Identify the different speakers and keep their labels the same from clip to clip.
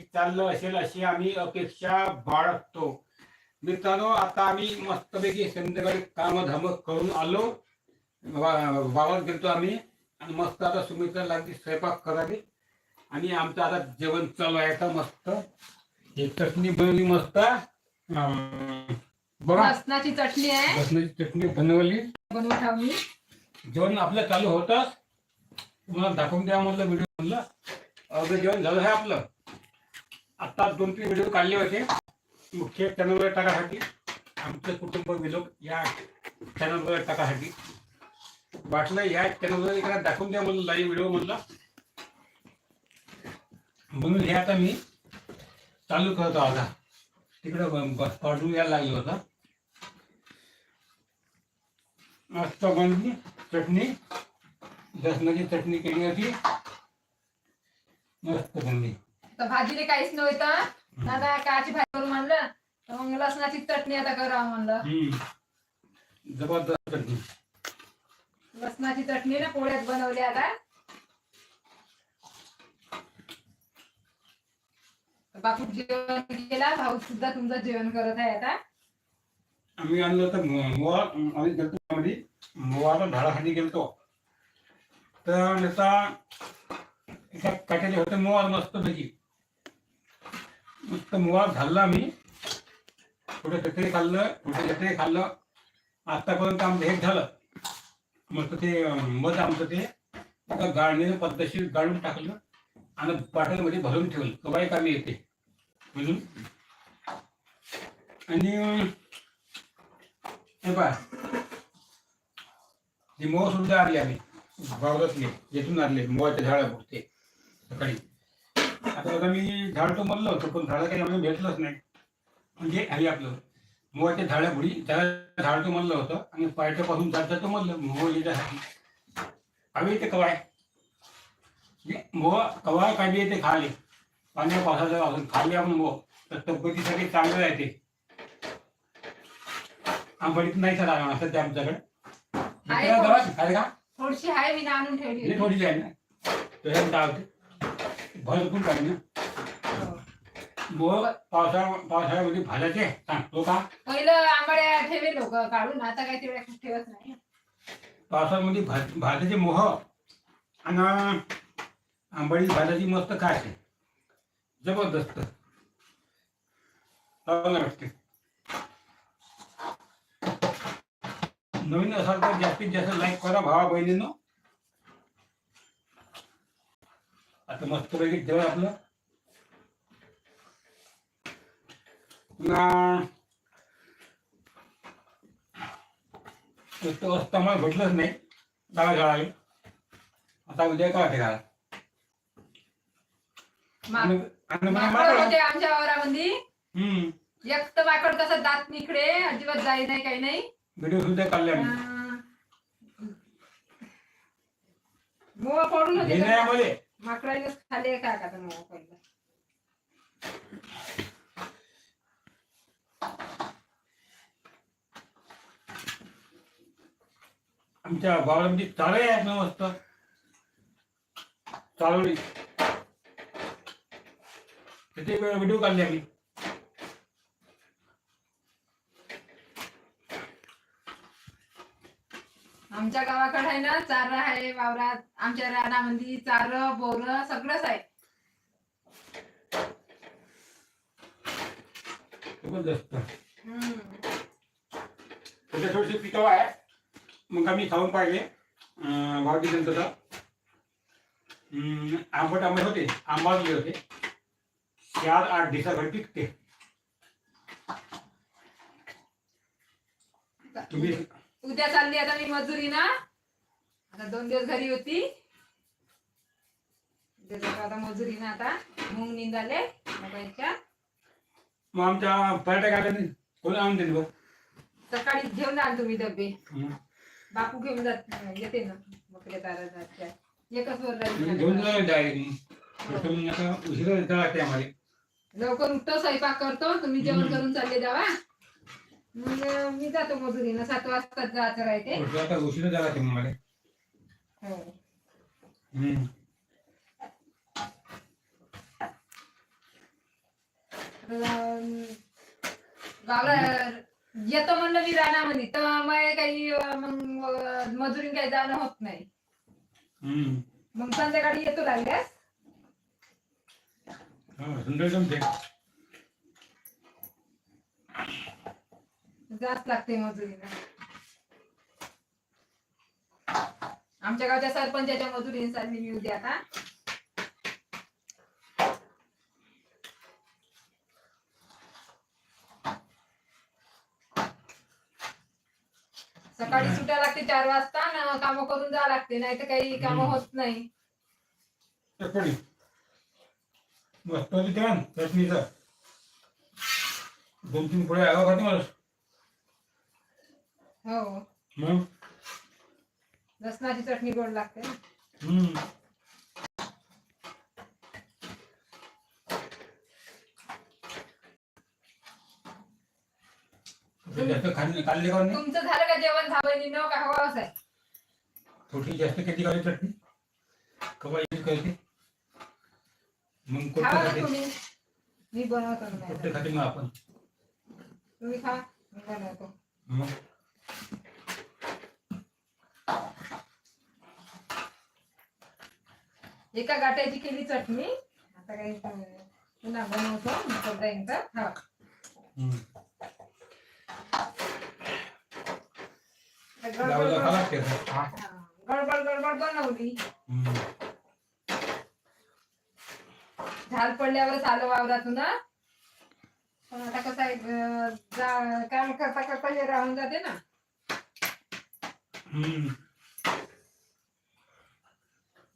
Speaker 1: चाललं असेल अशी आम्ही अपेक्षा बाळगतो. मित्रांनो आता आम्ही मस्तपैकी संध्याकाळी काम धाम करून आलो. वा- वावरात गेलतो आम्ही. आणि मस्त आता सुमित्रा लागली स्वयंपाक करावी आणि आमचं आता जेवण चालू आहे आता मस्त. एक चटणी बनवली मस्त. बघा
Speaker 2: लसणाची चटणी आहे.
Speaker 1: लसणाची चटणी बनवली.
Speaker 2: बनवून
Speaker 1: जेवण आपलं चालू होतच. तुम्हाला दाखवून द्या म्हटलं व्हिडिओ म्हणलं. अर्धं जेवण झालं आहे आपलं. आता दोन तीन व्हिडिओ काढले होते. मुख्य चॅनलवर टाकासाठी आमचं कुटुंब विलोक या चॅनलवर टाकासाठी. वाटलं या चॅनलवर एखादा दाखवून द्या म्हणलं लाईव्ह व्हिडिओ म्हणला. म्हणून हे आता मी चालू करतो आता. तिकडं बस पाठवून यायला लागलं होता. मस्त बनली चटणी. लसणाची चटणी केली होती. मस्त बनली.
Speaker 2: तर भाजीने काहीच नव्हतं. दादा काची भाजी करून म्हणलं तर मग लसणाची चटणी आता करा म्हणलं.
Speaker 1: जबरदस्त चटणी.
Speaker 2: लसणाची चटणी ना पोळ्यात बनवली आता. तर बापू जेवण केला भाऊ सुद्धा तुमचं जेवण करत आहे आता.
Speaker 1: आम्ही आणलं होतं मोवा आम्ही गेलतो मध्ये मोवाला झाडाखाली गेलतो. तर त्याचा एका होतं मोवार मस्त पैकी मस्त मोवार झालं आम्ही. थोडं चटणी खाल्लं थोडं चटणी खाल्लं. आतापर्यंत आमचं हे झालं. मस्त ते मध आमचं ते एका गाळणीने पद्धतशीर गाळून टाकलं आणि बाटलमध्ये भरून ठेवलं. कवाय कामी येते. म्हणून आणि हे पहा. ती मोह सुद्धा आली आम्ही. वावरातले येथून आणले मोहाच्या झाडापुरते ते सकाळी. आता मी झाड तो म्हणलं होतं पण झाडं काही आम्हाला भेटलंच नाही. म्हणजे हे आपलं. मोहाच्या झाडा बुडी त्याला झाड तो म्हणलं होतं आणि पायथ्यापासून झाडचं तो म्हणलं मोह येण्यासाठी हवे येते कवाय. मोह कवाय काढली येते खाली. पाण्या पावसाचं असून खाली आपण मोह तर तब्येतीसाठी चांगलं आहे ते. आंबडीत नाही सर असं ते आमच्याकडे.
Speaker 2: का? थोडीशी आहे मी आणून ठेवली
Speaker 1: हे
Speaker 2: होती.
Speaker 1: थोडी आहे ना? काय होते भरपूर पाहिजे ना.
Speaker 2: हो.
Speaker 1: मग पावसा पावसाळ्यामध्ये भाज्याचे. सांगतो का?
Speaker 2: पहिलं आंबाड्या ठेवे लोक काढून आता काही तेवढ्या ठेवत नाही.
Speaker 1: पावसाळ्यामध्ये भा- भाज्याचे मोह आणि आंबडी भाज्याची मस्त खायचे जबरदस्त. वाटते नवीन असाल तर जास्तीत जास्त लाईक करा भावा बहिणीनं. आता मस्त पैकी जेवण आपलं. पुन्हा आम्हाला भेटलंच नाही. डाव्या झाडाले आता उद्या काय मला
Speaker 2: माकड होते आमच्या वावरामध्ये.
Speaker 1: हम्म.
Speaker 2: एक तर माकड कसं दात निकडे अजिबात जाई नाही काही नाही.
Speaker 1: व्हिडिओ सुद्धा काढले
Speaker 2: मोह पडून होते का?
Speaker 1: घेण्यामध्ये
Speaker 2: माकडाने खाली काय का मोह पहिलं?
Speaker 1: आमच्या गावामध्ये म्हणजे चालू आहे ना मस्त चालू तिथे व्हिडिओ काढले आम्ही?
Speaker 2: आमच्या गावाकडे आहे ना चार आहे वावरात. आमच्या रानामध्ये चार बोर सगळंच आहे.
Speaker 1: जबरदस्त.
Speaker 2: हम्म.
Speaker 1: त्याच्या थोडीशी पिकाव आहे. मग आम्ही खाऊन पाहिले. भावकी जनतेचा आंबट आंबट होते. आंबाजले होते. चार आठ दिवसाभर टिकते तुम्ही
Speaker 2: उद्या चालली आता मी मजुरी ना. आता दोन दिवस घरी होती. आता मजुरी ना आता. मूग निघाले मोबाईलच्या.
Speaker 1: मग आमच्या पर्यटक आले नाही कोण आणून देईल बघ
Speaker 2: सकाळी घेऊन आल तुम्ही डबे. बापू घेऊन जात येते ना. बकऱ्या तारा एकच वर
Speaker 1: घेऊन उशिरा येता लागते आम्हाला.
Speaker 2: लवकर उठतो स्वयंपाक करतो. तुम्ही जेवण. करून चालले जावा. मग मी जातो मजुरीनं. सात वाजता जायचं राहते.
Speaker 1: उशिरा आता मला.
Speaker 2: हो.
Speaker 1: हम्म.
Speaker 2: अं, गावाला येतो म्हणलं मी रानामध्ये. तर मग काही अं, मग अं, मजुरी काही जाणं होत नाही.
Speaker 1: हम्म.
Speaker 2: मग संध्याकाळी येतो लागल्यास.
Speaker 1: हा, जमते.
Speaker 2: जास्त लागते मजुरीला आमच्या गावच्या सरपंचाच्या मजुरीसाठी मी उद्या आता सकाळी सुट्या लागते चार वाजता काम करून जावं लागते नाही तर काही काम. होत नाही.
Speaker 1: दोन तीन आगा खाते मला.
Speaker 2: हो.
Speaker 1: मग?
Speaker 2: लसणाची चटणी गोड लागते.
Speaker 1: हम्म. जास्त खाल्ले खाल्ले का नाही?
Speaker 2: तुमचं झालं का जेवण? झालं न का हवा असं आहे.
Speaker 1: थोडी जास्त केली का चटणी? कवा यूज करते मग कोणते
Speaker 2: खावा ना
Speaker 1: खाते?
Speaker 2: तुम्ही. मी बनवतो ना
Speaker 1: कोणते
Speaker 2: नाही
Speaker 1: खाते मग आपण?
Speaker 2: तुम्ही खा. मी बनवतो.
Speaker 1: मग?
Speaker 2: एका गाठ्याची केली चटणी. आता काही पुन्हा बनवतो हा.
Speaker 1: हम्म.
Speaker 2: गडबड गडबड- बनवली. झाल पडल्यावरच आलं वावरातून ना पण आता कसं काम करता करता हे राहून जाते ना.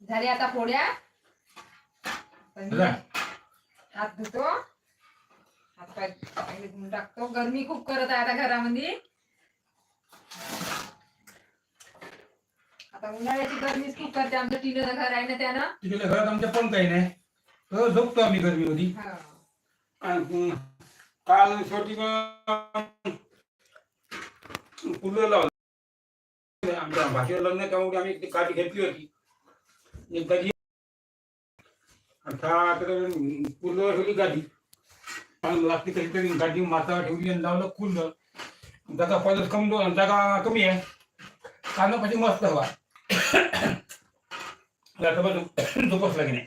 Speaker 2: झाली आता पोळ्या. हात धुतो. हात पाय धुवून टाकतो. गरमी खूप करत आहे आता घरामध्ये. आता उन्हाळ्याची गरमीच खूप करते. आमचं टिनचं घर आहे ना त्यानं.
Speaker 1: तिकडे घरात आमच्या पण काही नाही तर झोपतो आम्ही गर्मीमध्ये.
Speaker 2: हा.
Speaker 1: आणि काल शेवटी कुलर लावलं. आमच्या भाषेवर लग्न त्यामुळे आम्ही ती गाडी घेतली होती एक गाडी आता कुलर ठेवली गाडी लागते कधी तरी गाडी माता ठेवली आणि लावलं कुलर जागा पाहिलं कमी जागा कमी आहे कानापाशी मस्त हवा आता बघ झोपच लागे नाही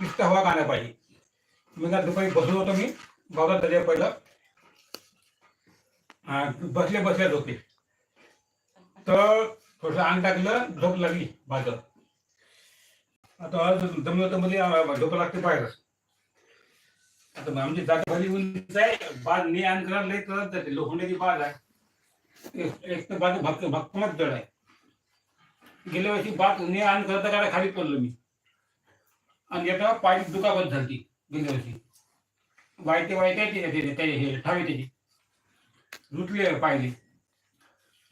Speaker 1: नुसतं हवा काना पाहिजे मी ना दुपारी बसलो होतो मी. बाबा दर्या पहिलं. बसल्या बसले बसल्याच तर थोडस अंग टाकलं झोप लागली माझं. आता जमलं तर मध्ये झोप लागते बाहेर आता आमची जागा भली उंच आहे बाज ने अंग करायला लई त्रास जाते लोखंडाची बाज आहे. एक- एक तर बाजू भक्त भक्कमच जड आहे. गेल्या वर्षी बाज ने अंग करता करायला खाली पडलो मी. आणि एका पाय दुखापत झाली गेल्या वर्षी. वाईट वाईट आहे त्याचे त्याचे- हे ठावे त्याची. रुतले पाहिले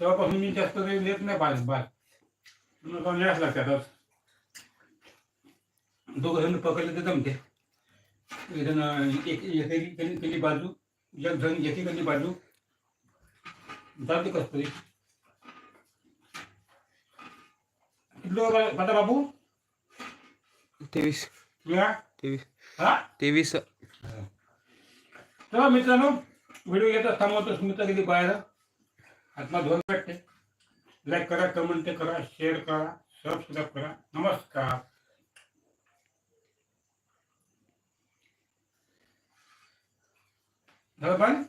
Speaker 1: तेव्हापासून मी जास्त काही लेत नाही बाय मग न्यास लागतात दोघं जण पकडले तर जमते एक जण एक केली केली बाजू. एक जण एकी केली बाजू. जाते कस तरी किती बाबू.
Speaker 3: तेवीस. तेवीस.
Speaker 1: हा?
Speaker 3: तेवीस.
Speaker 1: तर मित्रांनो व्हिडिओ येतात थांबवतो स्मिता किती बाहेर? आत्मा धोरण वाटते लाईक करा कमेंट करा शेअर करा सबस्क्राईब करा. नमस्कार. झालं पण